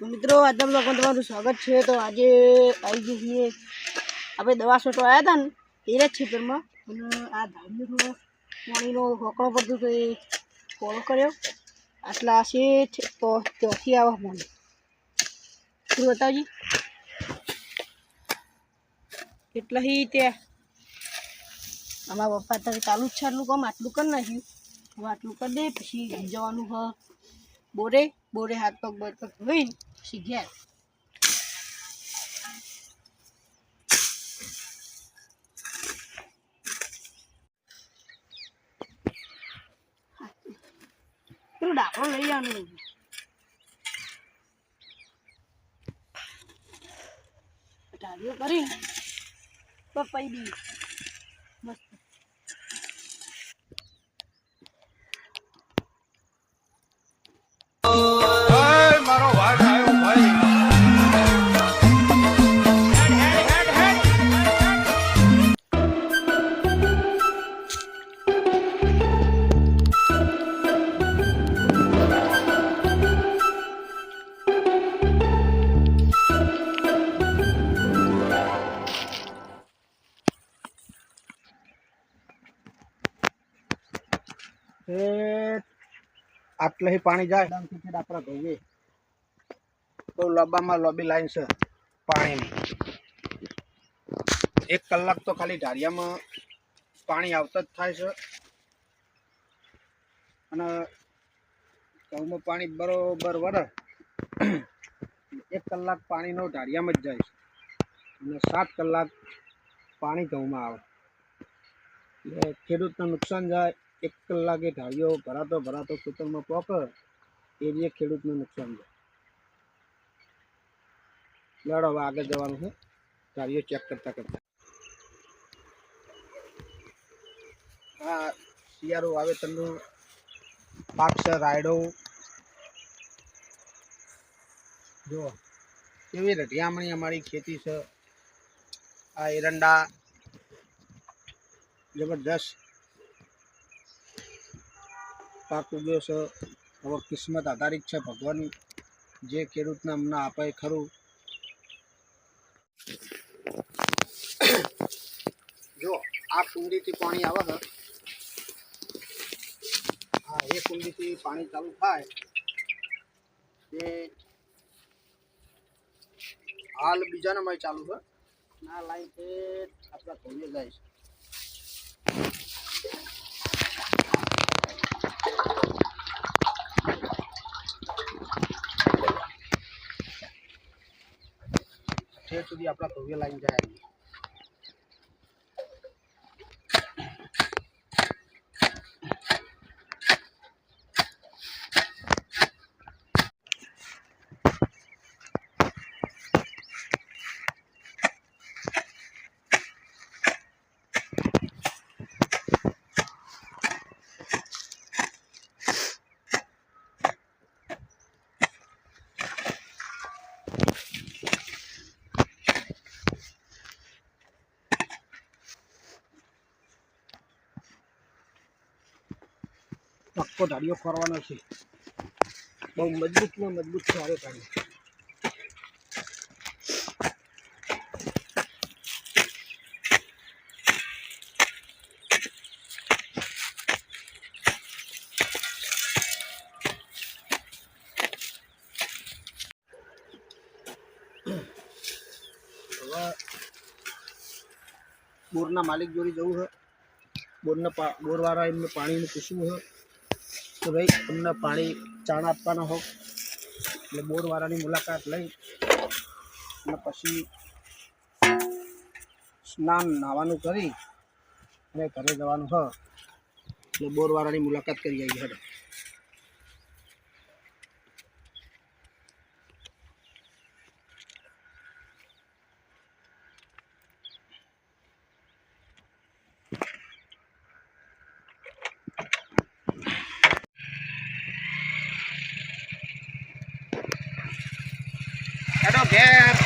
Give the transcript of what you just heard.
મિત્રો તમને બ્લોગમાં તમારું સ્વાગત છે. તો આજે આવી ગઈ છીએ આપણે દવા છોટો આવ્યા હતા ને એ જ ખેતરમાં. અને આ થોડો પાણીનો હોકળો પડતો તો એ ફોલો કર્યો? આટલા શેઠ, તો ત્યાંથી આવા મને શું બતાવજી? કેટલા હી ત્યાં અમારા પપ્પા તારે ચાલુ જ છે આટલું કામ, આટલું કરી નાખ્યું. હવે આટલું કરી દે, પછી જવાનું હ. બોરે બોરે હાથ પગ બગ પગ ધોઈ પછી ઘેર પેલું ડાકડો લઈ જવાનું ટાળીઓ કરી પપ્પાઈ દી આટલે પાણી જાય. આપણા લાંબામાં બહુ લોબામાં લોબી લાઈન છે પાણીની. એક કલાક તો ખાલી ઢારિયામાં પાણી આવતા જ થાય છે. અને ઘઉંમાં પાણી બરોબર વરે એક કલાક પાણીનો ઢારિયામાં જ જાય છે. અને સાત કલાક પાણી ઘઉંમાં આવે. એટલે ખેડૂતને નુકસાન જાય. એક કલાકે ઢાળીઓ ભરાતો ભરાતો ખેતરમાં પોકે, એ જે ખેડૂતને નુકસાન થાય લડો હવે આગળ જવાનું છે. ઢાળીઓ ચેક કરતા કરતા. હા શિયાળો વાવેતરનું પાક છે, રાયડો. જો કેવી રઢિયામણી અમારી ખેતી છે. આ એરંડા જબરદસ્ત પાક ઉગ્યો છે હવે કિસ્મત આધારિત છે. ભગવાન જે ખેડૂતને અમને આપે ખરું. જો, આ કુંડીથી પાણી આવે છે. હા, એ કુંડીથી પાણી ચાલુ થાય. એ હાલ બીજા નંબર ચાલુ છે. આ લાઈન છે, આપણા ધોઈએ જાય છે. ઠેર સુધી આપણા ભવ્ય લાઈન જાય. પક્કો ધાડીઓ ખોરવાનો છે. બહુ મજબૂતમાં મજબૂત ધાડીઓ હવે બોરના માલિક જોડે જવું છે. બોરના બોરવાળા એમને પાણીનું પૂછવું છે. કે ભાઈ, તમને પાણી ચાણ આપવાના હો એટલે બોરવાળાની મુલાકાત લઈ અને પછી સ્નાન નાવાનું કરી અને ઘરે જવાનું હ. એટલે બોરવાળાની મુલાકાત કરી આવી હેડો. એનો ઘેર